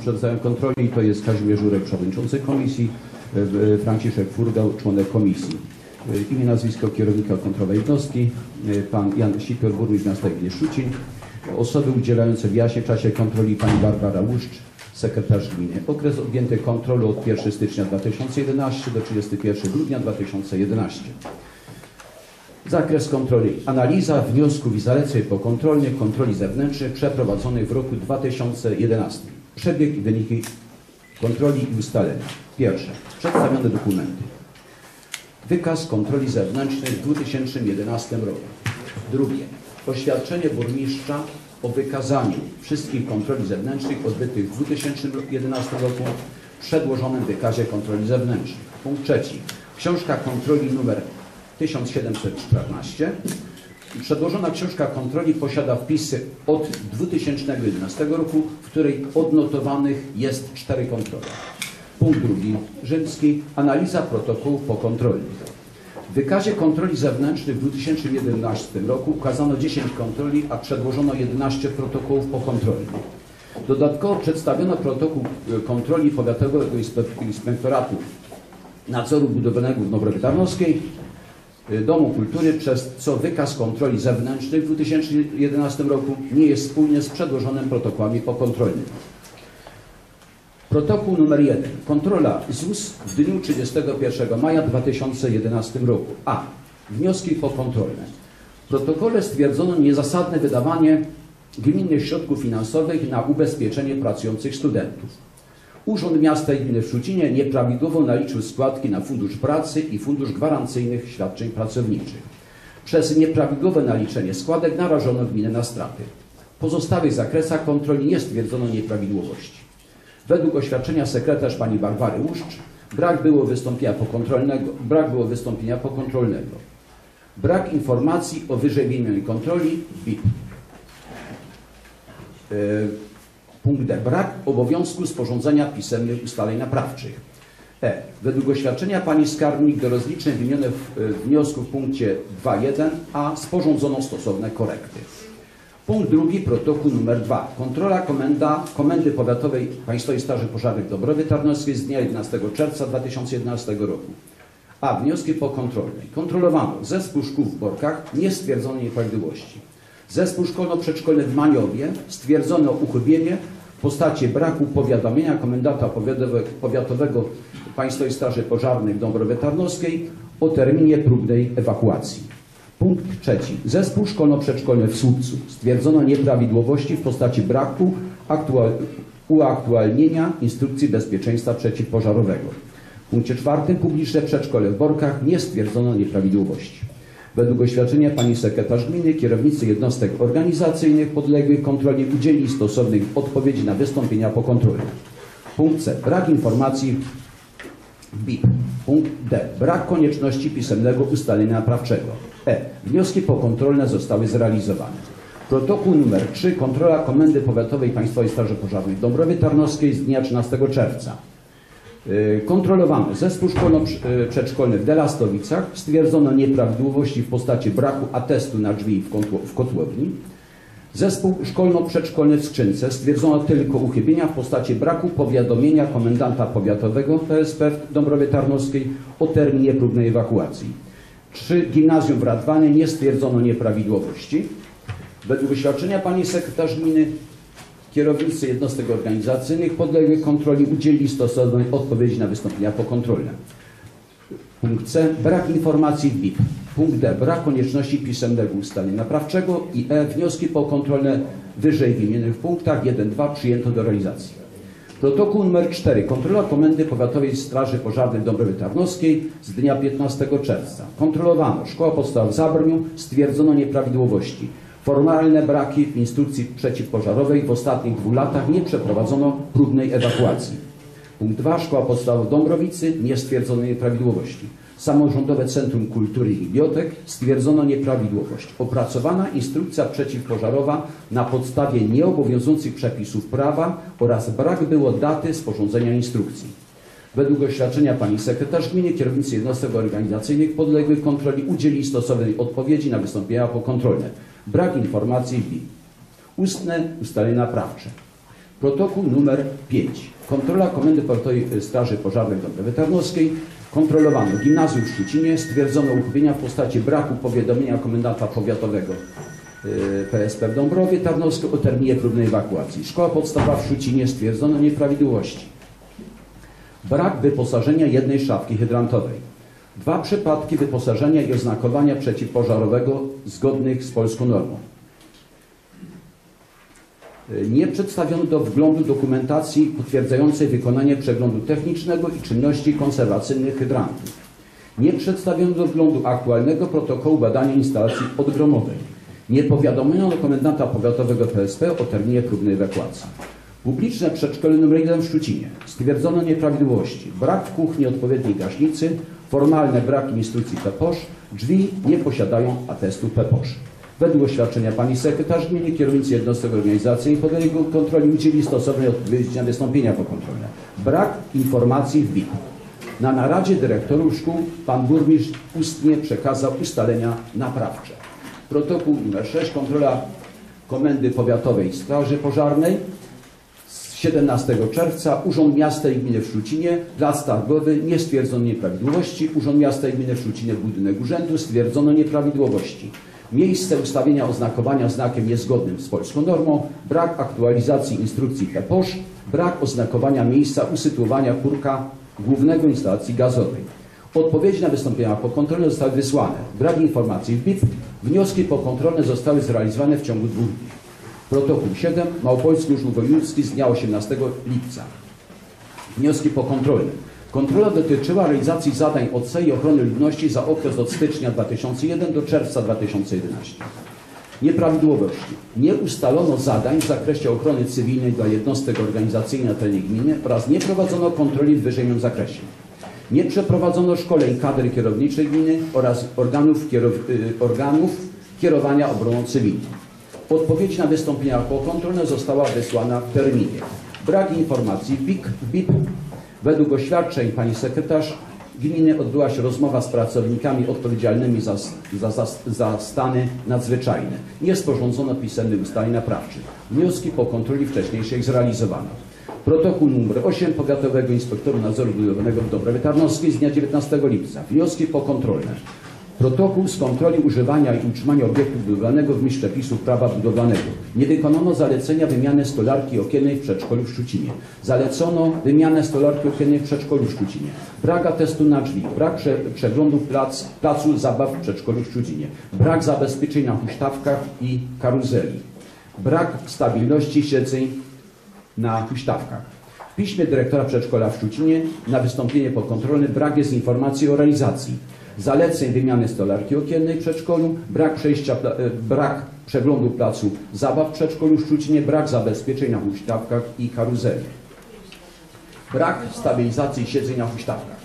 przedstawiam kontroli to jest Kazimierz Żurek, przewodniczący komisji, e, Franciszek Furgał, członek komisji. E, Imię, nazwisko kierownika kontroli jednostki, e, pan Jan Sipior, burmistrz miasta Szczucin. Osoby udzielające w czasie kontroli pani Barbara Łuszcz, sekretarz gminy. Okres objęty kontrolą od 1 stycznia 2011 do 31 grudnia 2011. Zakres kontroli. Analiza wniosków i zaleceń pokontrolnych kontroli zewnętrznych przeprowadzonych w roku 2011. Przebieg i wyniki kontroli i ustalenia. Pierwsze. Przedstawione dokumenty. Wykaz kontroli zewnętrznej w 2011 roku. Drugie. Oświadczenie burmistrza o wykazaniu wszystkich kontroli zewnętrznych odbytych w 2011 roku w przedłożonym wykazie kontroli zewnętrznych. Punkt trzeci. Książka kontroli numer 1714. Przedłożona książka kontroli posiada wpisy od 2011 roku, w której odnotowanych jest cztery kontrole. Punkt drugi, rzymski, analiza protokołów pokontrolnych. W wykazie kontroli zewnętrznych w 2011 roku ukazano 10 kontroli, a przedłożono 11 protokołów pokontrolnych. Dodatkowo przedstawiono protokół e, kontroli Powiatowego Inspe- Inspektoratu Nadzoru Budowlanego w Dąbrowie Tarnowskiej, Domu Kultury, przez co wykaz kontroli zewnętrznych w 2011 roku nie jest spójny z przedłożonymi protokołami pokontrolnymi. Protokół numer 1. Kontrola ZUS w dniu 31 maja 2011 roku. A. Wnioski pokontrolne. W protokole stwierdzono niezasadne wydawanie gminnych środków finansowych na ubezpieczenie pracujących studentów. Urząd Miasta i Gminy w nieprawidłowo naliczył składki na Fundusz Pracy i Fundusz Gwarancyjnych Świadczeń Pracowniczych. Przez nieprawidłowe naliczenie składek narażono gminę na straty. W pozostałych zakresach kontroli nie stwierdzono nieprawidłowości. Według oświadczenia sekretarz pani Barbary Łuszcz brak było wystąpienia pokontrolnego, brak było wystąpienia pokontrolnego. Brak informacji o wyżej wymienionej kontroli BIP. E, Punkt D. Brak obowiązku sporządzenia pisemnych ustaleń naprawczych. E. Według oświadczenia pani skarbnik do rozliczeń wymienionych w e, wniosku w punkcie 2.1 a sporządzono stosowne korekty. Punkt drugi, protokół numer 2. Kontrola komenda, Komendy Powiatowej Państwowej Straży Pożarnej w Dobrowie Tarnowskiej z dnia 11 czerwca 2011 roku. A. Wnioski pokontrolne. Kontrolowano zespół szkół w Borkach, nie stwierdzono nieprawidłowości. Zespół szkolno-przedszkolny w Maniowie stwierdzono uchybienie w postaci braku powiadomienia komendanta powiatowego, Państwowej Straży Pożarnej w Dąbrowie Tarnowskiej o terminie próbnej ewakuacji. Punkt trzeci. Zespół szkolno-przedszkolny w Słupcu stwierdzono nieprawidłowości w postaci braku aktual, uaktualnienia instrukcji bezpieczeństwa przeciwpożarowego. W punkcie czwartym publiczne przedszkole w Borkach nie stwierdzono nieprawidłowości. Według oświadczenia pani sekretarz gminy kierownicy jednostek organizacyjnych podległych kontroli udzieli stosownych odpowiedzi na wystąpienia pokontrolne. Punkt C. Brak informacji BIP. Punkt D. Brak konieczności pisemnego ustalenia naprawczego. E. Wnioski pokontrolne zostały zrealizowane. Protokół numer 3. Kontrola Komendy Powiatowej Państwowej Straży Pożarnej w Dąbrowie Tarnowskiej z dnia 13 czerwca. Y, Kontrolowano zespół szkolno-przedszkolny w Delastowicach. Stwierdzono nieprawidłowości w postaci braku atestu na drzwi w, kotło, w kotłowni. Zespół szkolno-przedszkolny w Skrzynce stwierdzono tylko uchybienia w postaci braku powiadomienia komendanta powiatowego PSP w Dąbrowie Tarnowskiej o terminie próbnej ewakuacji. Przy gimnazjum w Radwanie nie stwierdzono nieprawidłowości. Według oświadczenia pani sekretarz gminy Kierownicy jednostek organizacyjnych podległych kontroli udzielili stosownej odpowiedzi na wystąpienia pokontrolne. Punkt C. Brak informacji w BIP. Punkt D. Brak konieczności pisemnego ustalenia naprawczego i E. Wnioski pokontrolne wyżej wymienionych punktach 1-2 przyjęto do realizacji. Protokół nr 4. Kontrola Komendy Powiatowej Straży Pożarnej w Dąbrowie Tarnowskiej z dnia 15 czerwca. Kontrolowano Szkoła Podstawowa w Zabrniu, stwierdzono nieprawidłowości. Formalne braki w instrukcji przeciwpożarowej w ostatnich dwóch latach nie przeprowadzono próbnej ewakuacji. Punkt 2. Szkoła Podstawowa w Dąbrowicy nie stwierdzono nieprawidłowości. Samorządowe Centrum Kultury i Bibliotek stwierdzono nieprawidłowość. Opracowana instrukcja przeciwpożarowa na podstawie nieobowiązujących przepisów prawa oraz brak było daty sporządzenia instrukcji. Według oświadczenia pani sekretarz gminy kierownicy jednostek organizacyjnych podległych kontroli udzieli stosownej odpowiedzi na wystąpienia pokontrolne. Brak informacji w BIP. Ustne ustalenia naprawcze. Protokół numer 5. Kontrola Komendy Powiatowej Straży Pożarnej Dąbrowie Tarnowskiej. Kontrolowano gimnazjum w Szczucinie. Stwierdzono uchybienia w postaci braku powiadomienia komendanta powiatowego PSP w Dąbrowie Tarnowskiej o terminie próbnej ewakuacji. Szkoła podstawowa w Szczucinie stwierdzono nieprawidłowości. Brak wyposażenia jednej szafki hydrantowej. Dwa przypadki wyposażenia i oznakowania przeciwpożarowego zgodnych z polską normą. Nie przedstawiono do wglądu dokumentacji potwierdzającej wykonanie przeglądu technicznego i czynności konserwacyjnych hydrantów. Nie przedstawiono do wglądu aktualnego protokołu badania instalacji odgromowej. Nie powiadomiono komendanta powiatowego PSP o terminie próbnej ewakuacji. Publiczne przedszkole nr 1 w Szczucinie. Stwierdzono nieprawidłowości. Brak w kuchni odpowiedniej gaśnicy, formalne braki instrukcji PEPOSZ, drzwi nie posiadają atestu PEPOSZ. Według oświadczenia pani sekretarz gminy kierownicy jednostek organizacji i podjęli kontroli udzieli stosownej odpowiedzi na wystąpienia pokontrolne. Brak informacji w BIP. Na naradzie dyrektorów szkół pan burmistrz ustnie przekazał ustalenia naprawcze. Protokół nr 6 kontrola Komendy Powiatowej Straży Pożarnej 17 czerwca Urząd Miasta i Gminy w Szczucinie, Plac Targowy, nie stwierdzono nieprawidłowości. Urząd Miasta i Gminy w Szczucinie, budynek urzędu, stwierdzono nieprawidłowości. Miejsce ustawienia oznakowania znakiem niezgodnym z polską normą, brak aktualizacji instrukcji PEPOSZ, brak oznakowania miejsca usytuowania kurka głównego instalacji gazowej. Odpowiedzi na wystąpienia pokontrolne zostały wysłane. Brak informacji w BIP. Wnioski pokontrolne zostały zrealizowane w ciągu dwóch dni. Protokół 7. Małopolski Urząd Wojewódzki z dnia 18 lipca. Wnioski pokontrolne. Kontrola dotyczyła realizacji zadań OC i ochrony ludności za okres od stycznia 2001 do czerwca 2011. Nieprawidłowości. Nie ustalono zadań w zakresie ochrony cywilnej dla jednostek organizacyjnych na terenie gminy oraz nie prowadzono kontroli w wyżejnym zakresie. Nie przeprowadzono szkoleń kadry kierowniczej gminy oraz organów, kierow, y, organów kierowania obroną cywilną. Odpowiedź na wystąpienia pokontrolne została wysłana w terminie. Brak informacji w BIP. Według oświadczeń pani sekretarz gminy odbyła się rozmowa z pracownikami odpowiedzialnymi za, za, za, za stany nadzwyczajne. Nie sporządzono pisemnych ustaleń naprawczych. Wnioski po kontroli wcześniejszej zrealizowano. Protokół nr 8 Powiatowego Inspektora Nadzoru Budowlanego w Dąbrowie Tarnowskiej z dnia 19 lipca. Wnioski pokontrolne. Protokół z kontroli używania i utrzymania obiektu budowlanego w myśl przepisów prawa budowlanego. Nie wykonano zalecenia wymiany stolarki okiennej w przedszkolu w Szczucinie. Zalecono wymianę stolarki okiennej w przedszkolu w Szczucinie. Brak atestu na drzwi. Brak prze, przeglądu plac, placu zabaw w przedszkolu w Szczucinie. Brak zabezpieczeń na huśtawkach i karuzeli. Brak stabilności siedzeń na huśtawkach. W piśmie dyrektora przedszkola w Szczucinie na wystąpienie pokontrolne brak jest informacji o realizacji zaleceń wymiany stolarki okiennej w przedszkolu, brak, przejścia, e, brak przeglądu placu zabaw w przedszkolu w Szczucinie, brak zabezpieczeń na huśtawkach i karuzeli. Brak stabilizacji siedzeń na huśtawkach.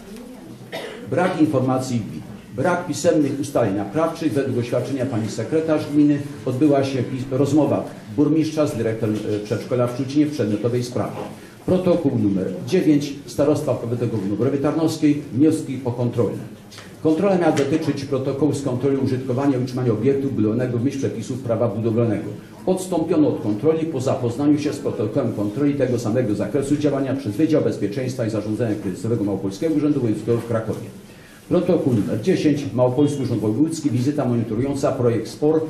Brak informacji w BIP. Brak pisemnych ustaleń naprawczych. Według oświadczenia pani sekretarz gminy odbyła się rozmowa burmistrza z dyrektorem e, przedszkola w Szczucinie w przedmiotowej sprawie. Protokół numer 9 Starostwa Powiatowego w Dąbrowie Tarnowskiej. Wnioski pokontrolne. Kontrola miała dotyczyć protokołu z kontroli użytkowania i utrzymania obiektu budowlanego w myśl przepisów prawa budowlanego. Odstąpiono od kontroli po zapoznaniu się z protokołem kontroli tego samego zakresu działania przez Wydział Bezpieczeństwa i Zarządzania Kryzysowego Małopolskiego Urzędu Wojewódzkiego w Krakowie. Protokół nr 10 Małopolski Urząd Wojewódzki wizyta monitorująca projekt SPOR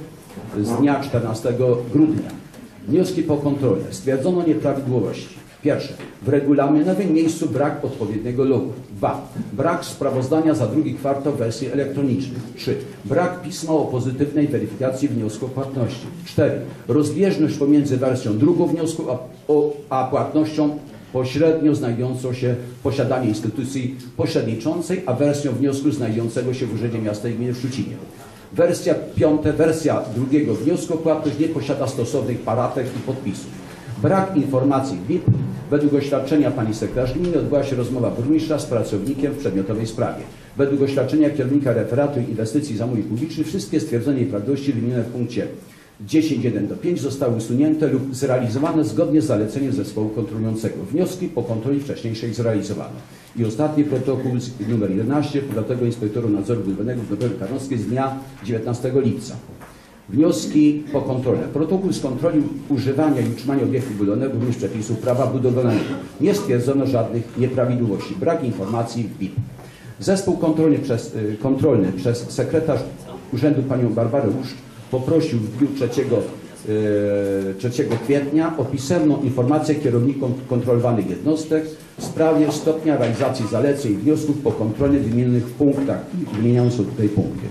z dnia 14 grudnia. Wnioski pokontrolne. Stwierdzono nieprawidłowości. Pierwsze, w regulaminowym miejscu brak odpowiedniego logu. Dwa, brak sprawozdania za drugi kwartał wersji elektronicznej. Trzy, brak pisma o pozytywnej weryfikacji wniosku o płatności. Cztery, rozbieżność pomiędzy wersją drugą wniosku a, o, a płatnością pośrednio znajdującą się w posiadaniu instytucji pośredniczącej, a wersją wniosku znajdującego się w Urzędzie Miasta i Gminy w Szczucinie. Wersja piąta, wersja drugiego wniosku o płatność nie posiada stosownych paratek i podpisów. Brak informacji BIP. Według oświadczenia pani sekretarz gminy odbyła się rozmowa burmistrza z pracownikiem w przedmiotowej sprawie. Według oświadczenia kierownika referatu inwestycji zamówień publicznych wszystkie stwierdzone nieprawidłowości wymienione w punkcie 10.1 do 5 zostały usunięte lub zrealizowane zgodnie z zaleceniem zespołu kontrolującego. Wnioski po kontroli wcześniejszej zrealizowano. I ostatni protokół numer 11 Powiatowego Inspektoru Nadzoru Budowlanego w Dąbrowie Tarnowskiej z dnia 19 lipca. Wnioski pokontrolne. Protokół z kontroli używania i utrzymania obiektu budowlanego również przepisów prawa budowlanego. Nie stwierdzono żadnych nieprawidłowości. Brak informacji w BIP. Zespół kontrolny przez, y, kontrolny przez sekretarz urzędu panią Barbarę Łuszcz poprosił w dniu 3, y, 3 kwietnia o pisemną informację kierownikom kontrolowanych jednostek w sprawie stopnia realizacji zaleceń i wniosków pokontrolnych wymienionych w punktach. Wymieniam są tutaj punkty.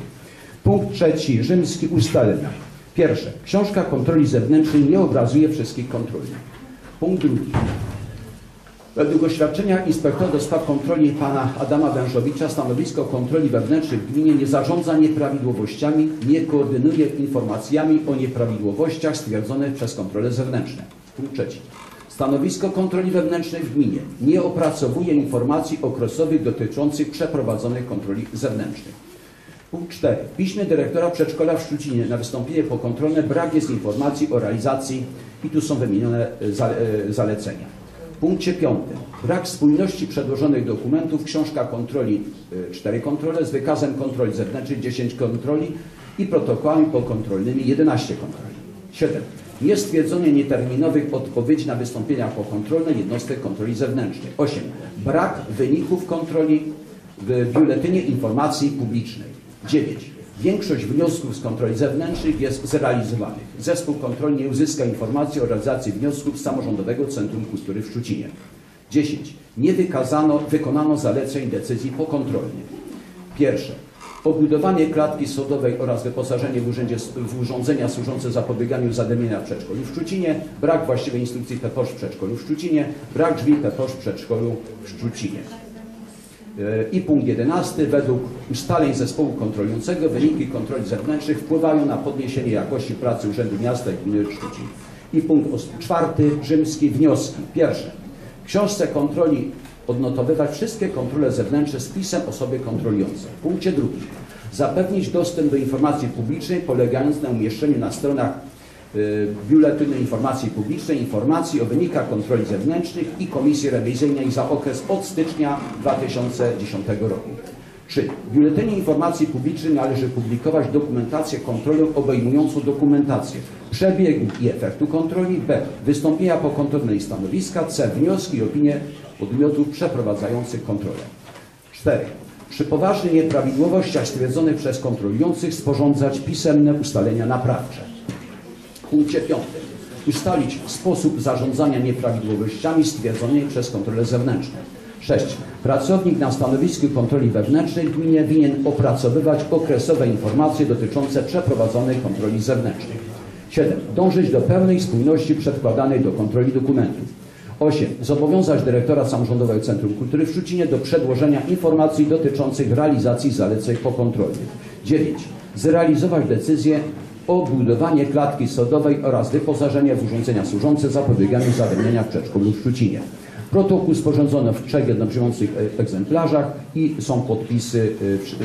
Punkt trzeci, rzymski ustalenia. Pierwsze, książka kontroli zewnętrznej nie obrazuje wszystkich kontroli. Punkt drugi. Według oświadczenia inspektora do spraw kontroli pana Adama Wężowicza stanowisko kontroli wewnętrznej w gminie nie zarządza nieprawidłowościami, nie koordynuje informacjami o nieprawidłowościach stwierdzonych przez kontrole zewnętrzne. Punkt trzeci. Stanowisko kontroli wewnętrznej w gminie nie opracowuje informacji okresowych dotyczących przeprowadzonych kontroli zewnętrznych. Punkt 4. W piśmie dyrektora przedszkola w Szczucinie na wystąpienie pokontrolne brak jest informacji o realizacji i tu są wymienione e, e, zalecenia. Punkcie 5. Brak spójności przedłożonych dokumentów, książka kontroli 4 kontrole z wykazem kontroli zewnętrznych 10 kontroli i protokołami pokontrolnymi 11 kontroli. 7. Niestwierdzenie nieterminowych odpowiedzi na wystąpienia pokontrolne jednostek kontroli zewnętrznej. 8. Brak wyników kontroli w Biuletynie Informacji Publicznej. 9. Większość wniosków z kontroli zewnętrznych jest zrealizowanych. Zespół kontroli nie uzyska informacji o realizacji wniosków z Samorządowego Centrum Kultury w Szczucinie. 10. Nie wykazano, wykonano zaleceń decyzji pokontrolnych. Pierwsze. Obudowanie klatki sodowej oraz wyposażenie w, urzędzie, w urządzenia służące zapobieganiu zadymienia w przedszkolu w Szczucinie, brak właściwej instrukcji PEPOSZ w przedszkolu w Szczucinie, brak drzwi PEPOSZ w przedszkolu w Szczucinie. I punkt 11. Według ustaleń zespołu kontrolującego wyniki kontroli zewnętrznych wpływają na podniesienie jakości pracy Urzędu Miasta i Gminy Szczucin. I punkt czwarty, rzymski, wnioski. Pierwsze. W książce kontroli odnotowywać wszystkie kontrole zewnętrzne z pisem osoby kontrolującej. W punkcie drugim. Zapewnić dostęp do informacji publicznej polegając na umieszczeniu na stronach y, Biuletynu Informacji Publicznej informacji o wynikach kontroli zewnętrznych i Komisji Rewizyjnej za okres od stycznia 2010 roku. 3. W Biuletynie Informacji Publicznej należy publikować dokumentację kontrolną obejmującą dokumentację przebiegu i efektu kontroli, b. wystąpienia pokontrolnej stanowiska, c. wnioski i opinie podmiotów przeprowadzających kontrolę. 4. Przy poważnych nieprawidłowościach stwierdzonych przez kontrolujących sporządzać pisemne ustalenia naprawcze. Punkcie 5. Ustalić sposób zarządzania nieprawidłowościami stwierdzonymi przez kontrolę zewnętrzną. 6. Pracownik na stanowisku kontroli wewnętrznej w gminie winien opracowywać okresowe informacje dotyczące przeprowadzonej kontroli zewnętrznej. 7. Dążyć do pełnej spójności przedkładanej do kontroli dokumentów. 8. Zobowiązać dyrektora Samorządowego Centrum Kultury w Szczucinie do przedłożenia informacji dotyczących realizacji zaleceń pokontrolnych. 9. Zrealizować decyzję o budowanie klatki sodowej oraz wyposażenie w urządzenia służące zapobieganiu zadymnienia w w Szczucinie. Protokół sporządzono w trzech jednoprzyjmujących e, egzemplarzach i są podpisy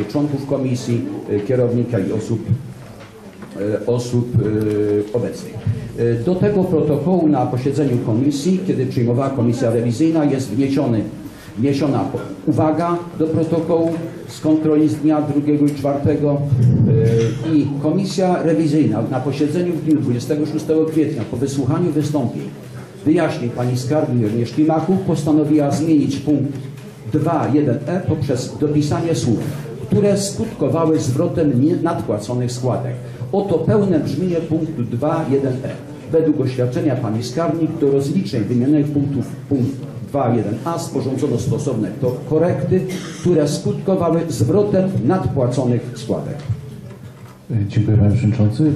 e, członków komisji, e, kierownika i osób osób obecnych. Do tego protokołu na posiedzeniu komisji, kiedy przyjmowała komisja rewizyjna, jest wniesiony, wniesiona uwaga do protokołu z kontroli z dnia 2 i 4 e, i komisja rewizyjna na posiedzeniu w dniu 26 kwietnia po wysłuchaniu wystąpień wyjaśnień pani skarbnik Agnieszki Machów postanowiła zmienić punkt 2.1e poprzez dopisanie słów, które skutkowały zwrotem nienadpłaconych składek. Oto pełne brzmienie punktu 2.1e. Według oświadczenia pani skarbnik do rozliczeń wymienionych punktów punkt 2.1a sporządzono stosowne to korekty, które skutkowały zwrotem nadpłaconych składek. Dziękuję Panie Przewodniczący.